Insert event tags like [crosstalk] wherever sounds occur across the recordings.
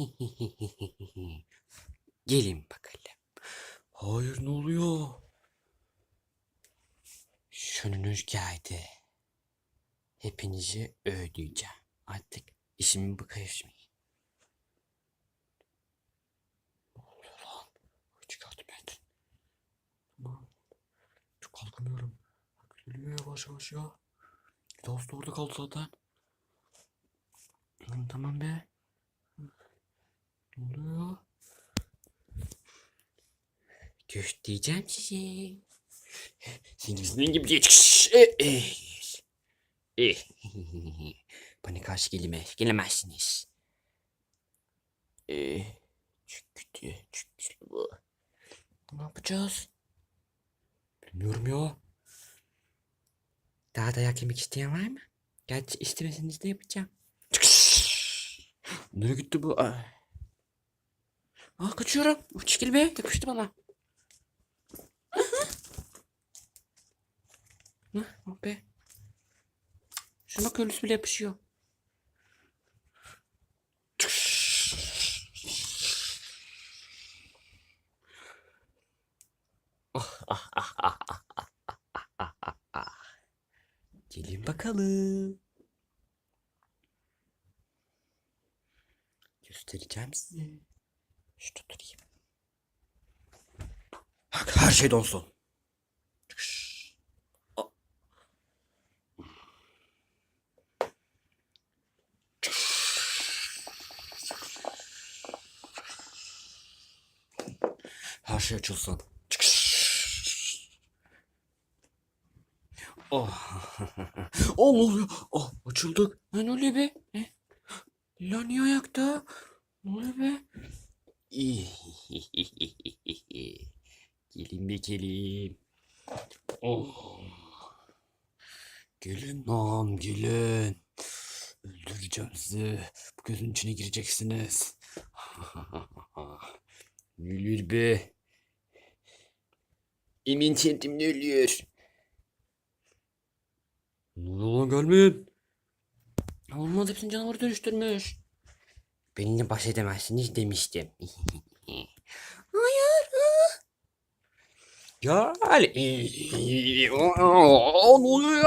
[laughs] Gelin bakalım. Hayır ne oluyor? Şununuz geldi. Hepinizi ödeyeceğim. Artık işimi. Çok kalkamıyorum. Bak geliyor yavaş yavaş ya. Dost orada kaldı zaten. Tamam be. Oluyor? Göstereceğim size. Senin gibi çıkış. Eh, eh. Eh. [laughs] Bana karşı gelime, gelemezsiniz. Eh. Çıktı, çıktı bu. Ne yapacağız? Bilmiyorum ya. Daha dayak yemek isteyen var mı? Gerçi istemeseniz de yapacağım. Nereye gitti bu? Aa, Aa kaçıyorum. Çekil be. Yapıştı bana. Hı, oh be. Şuna bak ölüsü bile yapışıyor. Gelin bakalım. Göstereceğim size. Şurada durayım. Bak her şey donsun. Her şey açılsın. Oh. [laughs] oh ne oluyor? Oh açıldık. Ne, oluyor be? Ne? La niye ayakta? Ne oluyor be? [laughs] gelin be gelin. Oh. Gelin lan gelin. Öldüreceğim sizi. Bu gözün içine gireceksiniz. [laughs] oluyor be? Emin kendim oluyor? Ne oluyor lan gelmeyin. Olmaz hepsini canavar dönüştürmüş. Benimle baş edemezsiniz demiştim. [laughs] Hayır. Ya hani, e, Ali. Ne oluyor?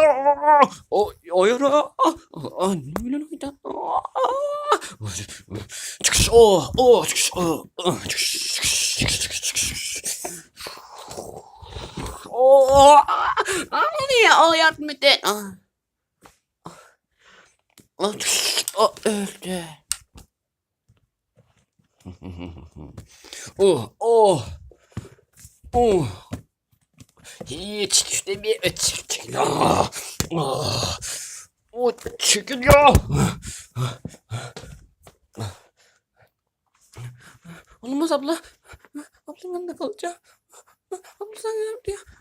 Hayır. Ne öyle lan? Çıkış. Oh, oh, çıkış. Oh, çıkış. Çıkış. Çıkış. Çıkış. Oh, niye o yardım edin? Ah, öldü. [laughs] oh, oh. Oh. Hiç bir çekil. Ah, ah. O çekil ya. Olmaz abla. Ablanın yanında kalacağım. Abla sen gel buraya.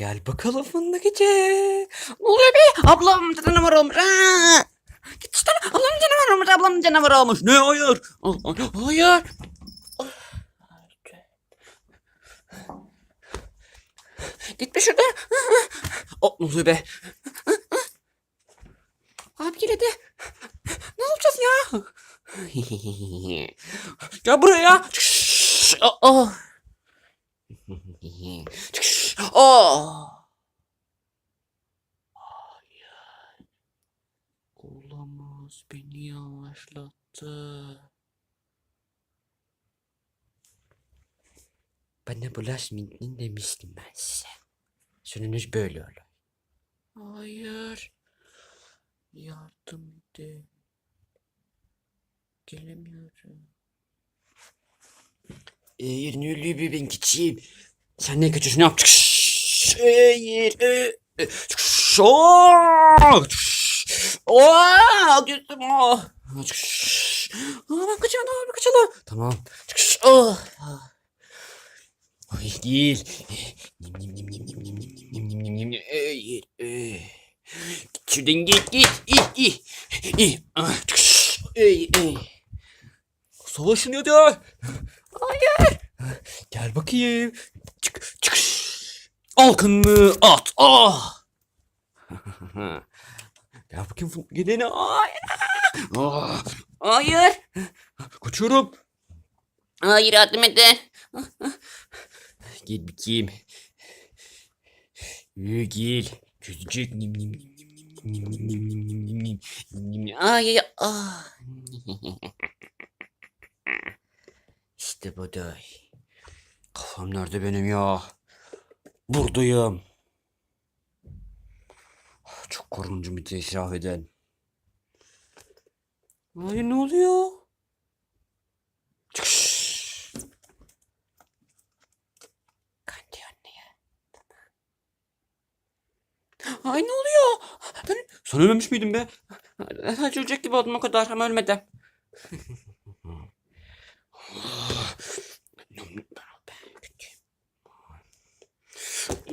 Gel bakalım fındık içe. Ne oluyor be? Ablam canavar olmuş. Git işte. Ablam canavar olmuş. Ablam canavar olmuş. Ne hayır? Hayır. Gitme şurada. O ne oluyor be? Abi geledi. Ne yapacağız ya? Gel buraya. Aa. Aa. Hayır. Olamaz. Beni yavaşlattı. Bana bulaşmayın demiştim ben size. Sonunuz böyle olur. Hayır. Yardım edin. Gelemiyorum. Ne oluyor be ben geçeyim. Sen ne kaçıyorsun? Ne yapacaksın? E, e, Aa! Aa! Gittim. Aa! Aa, ben kaçalım. Ben kaçalım. Tamam. Aa! Ay değil. Nim nim nim nim nim nim nim nim nim nim nim nim. Hayır. eh. Git şuradan git git. İh. Ah, çıkış. Ey ey. Savaşın ya. Hayır. Gel bakayım. Çık çık. Alkınlı at. Ah. Gel bakayım fındık gidene. Ay. Ah, Hayır. Kaçıyorum. Hayır yardım edin. Gel bakayım. Ee, Gel. Çözecek. Nim nim nim nim nim nim nim nim nim nim nim nim nim nim. Ay ay ah. İşte bu da. Kafam nerede benim ya? Buradayım. Çok korkunç bir israf eden. Ay ne oluyor? Çıkış. Kan diyor anneye. Ay ne oluyor? Ben sen ölmemiş miydin be? Ölecek gibi oldum o kadar ama ölmedim. [laughs]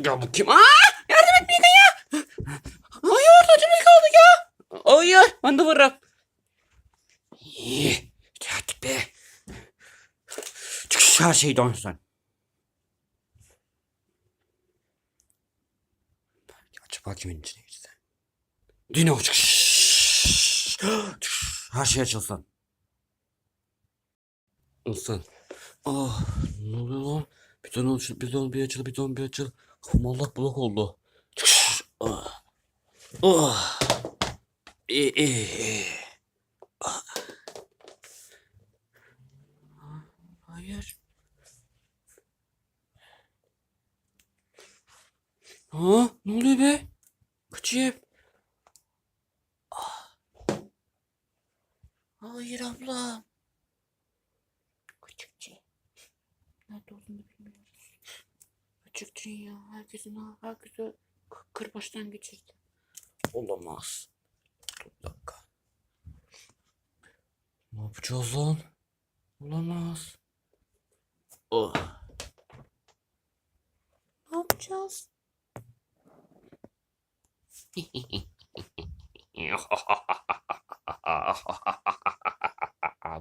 Gel bakayım. Aa! Yardım et Mika ya! Hayır acımız kaldı ya! Hayır ben de varım. İyi. Hadi be. Çık her şeyi dönsün. Acaba kimin içine girse? Dino çık. Çık. Her şey açılsın. Olsun. Ah ne oluyor lan? Bir tane açıl, bir tane bir açıl, bir tane bir açıl. Kafam allak bullak oldu. Ah. Oh. İyi iyi iyi. Ah. Hayır. Ha, ne oluyor be? Kaçayım. Ah. Hayır abla. Küçükçe ya. Herkesin k- kırbaçtan geçirdi. Olamaz. Dur bir dakika. Ne yapacağız lan? Olamaz. Oh. Ne yapacağız? [laughs]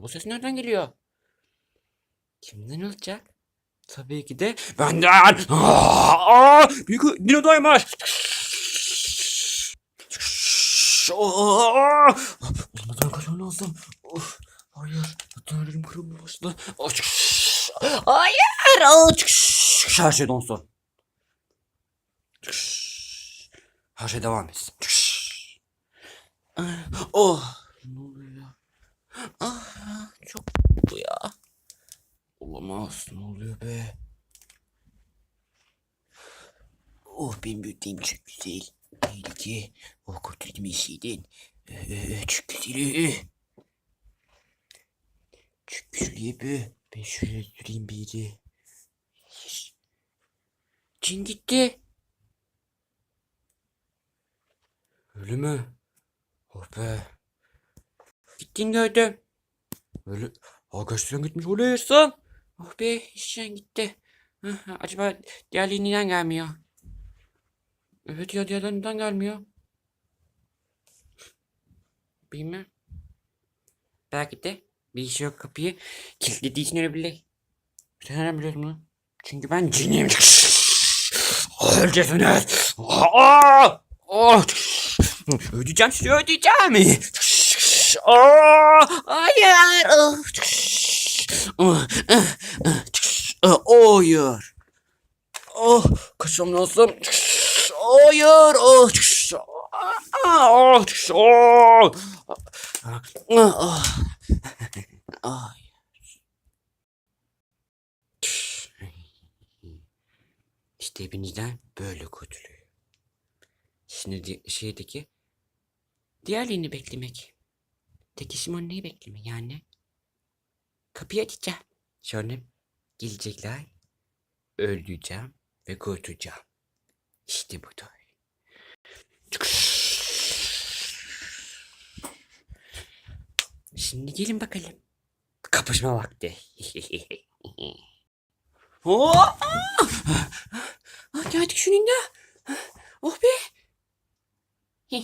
Bu ses nereden geliyor? Kimden olacak? Tabii ki de benden. Aa, büyük Dino'daymış. Aa! Olmadan kaçmam lazım. Of, hayır. Elim kırılmaya başladı. Aa, Hayır. Aa, Her şey donsun. Her şey devam etsin. Oh. Ne oluyor ya? Ah, çok bu ya. Olamaz. Ne oluyor be? Oh benim büyüdüğüm çok güzel. Neydi ki? Oh kurtuldum işiyden. Ee, çok güzel. Çok güzel be. Ben şöyle süreyim bir. Yes. Cin gitti. Öyle mi? Oh be. Gittiğini gördüm. Öyle. Arkadaşlarım gitmiş oluyorsun. Oh be işten gitti. Hah, acaba diğerleri neden gelmiyor? Evet ya diğerleri neden gelmiyor? Bilmem. Belki de bir işi yok kapıyı kilitlediği için ölebilir. Sen nereden biliyorsun bunu? Çünkü ben cinim. Öleceksiniz. Aa! Oh! Ödeyeceğim sizi ödeyeceğim. Aa! Hayır. Oyur. Oh kaşım nasıl? Oyur. Oh. Oh. Oh. Oh. Oh. İşte hepinizden böyle kurtuluyor. Şimdi şeydeki diğerlerini beklemek. Tek işim onu neyi beklemek yani? Kapıyı açacağım. Sonra gelecekler. Öldüreceğim ve kurtulacağım. İşte bu da. Şimdi gelin bakalım. Kapışma vakti. [laughs] Oo! Ah, geldik şunun da. Oh be. [laughs]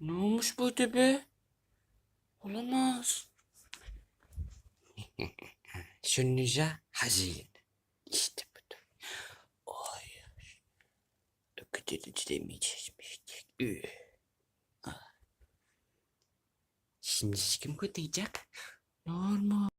ne olmuş burada be? Olamaz. Sünnice hazin. İşte budur. Hayır. Kıtırıcı demeyecekmiştik. Ah. Şimdi kim kutlayacak? Normal.